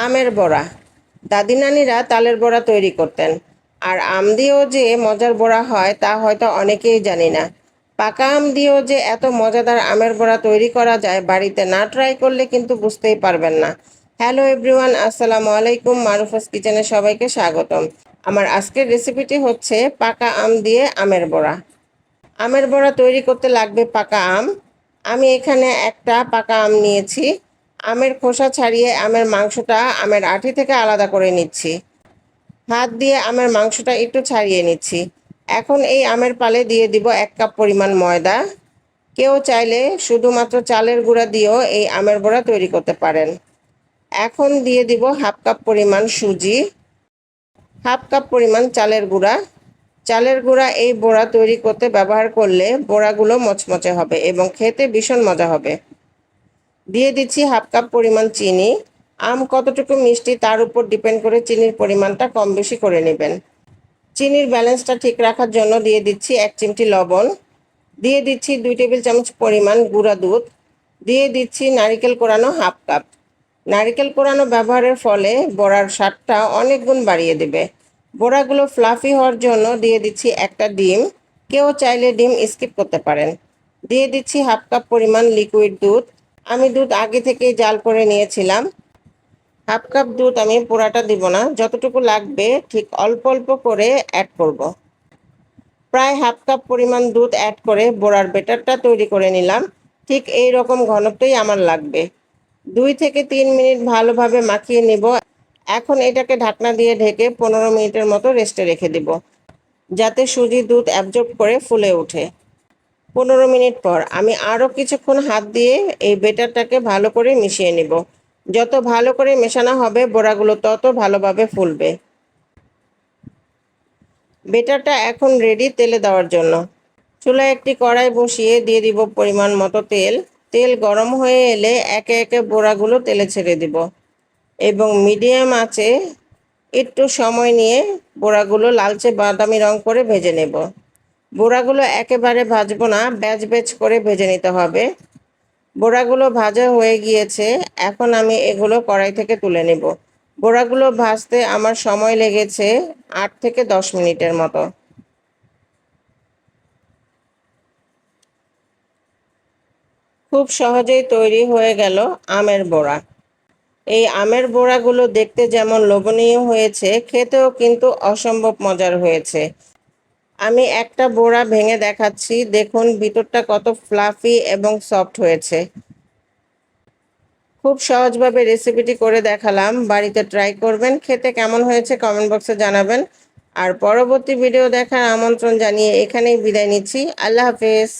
আমের বড়া। দাদি নানিরা তালের বড়া তৈরি করতেন। আর আম দিয়েও যে মজার বড়া হয় তা হয়তো অনেকেই জানি না। পাকা আম দিয়েও যে এত মজাদার আমের বড়া তৈরি করা যায় বাড়িতে না ট্রাই করলে কিন্তু বুঝতেই পারবেন না। হ্যালো এভরিওয়ান, আসসালামু আলাইকুম। মারুফাস কিচেনে সবাইকে স্বাগতম। আমার আজকের রেসিপিটি হচ্ছে পাকা আম দিয়ে আমের বড়া। আমের বড়া তৈরি করতে লাগবে পাকা আম। আমি এখানে একটা পাকা আম নিয়েছি। আমের খোসা ছাড়িয়ে আমের মাংসটা আমের আঠি থেকে আলাদা করে নিচ্ছি। হাত দিয়ে আমের মাংসটা একটু ছাড়িয়ে নিচ্ছি। এখন এই আমের পালে দিয়ে দিব এক কাপ পরিমাণ ময়দা। কেউ চাইলে শুধুমাত্র চালের গুঁড়া দিয়েও এই আমের বড়া তৈরি করতে পারেন। এখন দিয়ে দিব হাফ কাপ পরিমাণ সুজি, হাফ কাপ পরিমাণ চালের গুঁড়া। চালের গুঁড়া এই বড়া তৈরি করতে ব্যবহার করলে বড়াগুলো মচমচে হবে এবং খেতে ভীষণ মজা হবে। দিয়ে দিচ্ছি হাফ কাপ পরিমাণ চিনি। আম কতটুকু মিষ্টি তার উপর ডিপেন্ড করে চিনির পরিমাণটা কম বেশি করে নেবেন। চিনির ব্যালেন্সটা ঠিক রাখার জন্য দিয়ে দিচ্ছি এক চিমটি লবণ। দিয়ে দিচ্ছি দুই টেবিল চামচ পরিমাণ গুঁড়া দুধ। দিয়ে দিচ্ছি নারিকেল কোরানো হাফ কাপ। নারিকেল কোরানো ব্যবহারের ফলে বড়ার স্বাদটা অনেক গুণ বাড়িয়ে দেবে। বড়াগুলো ফ্লাফি হওয়ার জন্য দিয়ে দিচ্ছি একটা ডিম। কেউ চাইলে ডিম স্কিপ করতে পারেন। দিয়ে দিচ্ছি হাফ কাপ পরিমাণ লিকুইড দুধ। আমি দুধ আগে থেকেই জাল করে নিয়েছিলাম। হাফ কাপ দুধ আমি পোড়াটা দিব না, যতটুকু লাগবে ঠিক অল্প অল্প করে অ্যাড করব। প্রায় হাফ কাপ পরিমাণ দুধ অ্যাড করে বোড়ার বেটারটা তৈরি করে নিলাম। ঠিক এই রকম ঘনত্বই আমার লাগবে। দুই থেকে তিন মিনিট ভালোভাবে মাখিয়ে নিব। এখন এটাকে ঢাকনা দিয়ে ঢেকে পনেরো মিনিটের মতো রেস্টে রেখে দিব। যাতে সুজি দুধ অ্যাবজর্ব করে ফুলে ওঠে। পনেরো মিনিট পর আমি আরও কিছুক্ষণ হাত দিয়ে এই বেটারটাকে ভালো করে মিশিয়ে নিব। যত ভালো করে মেশানো হবে, বড়াগুলো তত ভালোভাবে ফুলবে। বেটারটা এখন রেডি তেলে দেওয়ার জন্য। চুলায় একটি কড়াই বসিয়ে দিয়ে দিব পরিমাণ মতো তেল। তেল গরম হয়ে এলে একে একে বোড়াগুলো তেলে ছেড়ে দিব এবং মিডিয়াম আঁচে একটু সময় নিয়ে বোড়াগুলো লালচে বাদামি রং করে ভেজে নেব। বড়াগুলো একেবারে ভাজবো না, ব্যাচ ব্যাচ করে ভেজে নিতে হবে। বোড়াগুলো ভাজা হয়ে গিয়েছে, এখন আমি এগুলো কড়াই থেকে তুলে নেব। বোড়াগুলো ভাজতে আমার সময় লেগেছে আট থেকে দশ মিনিটের মতো। খুব সহজেই তৈরি হয়ে গেল আমের বড়া। এই আমের বোড়াগুলো দেখতে যেমন লোভনীয় হয়েছে, খেতেও কিন্তু অসম্ভব মজার হয়েছে। আমি একটা বোড়া ভেঙে দেখাচ্ছি। দেখুন, ভিতরটা কত ফ্লাফি এবং সফট হয়েছে। খুব সহজভাবে রেসিপিটি করে দেখালাম। বাড়িতে ট্রাই করবেন। খেতে কেমন হয়েছে কমেন্ট বক্সে জানাবেন। আর পরবর্তী ভিডিও দেখার আমন্ত্রণ জানিয়ে এখানেই বিদায় নিচ্ছি। আল্লাহ হাফেজ।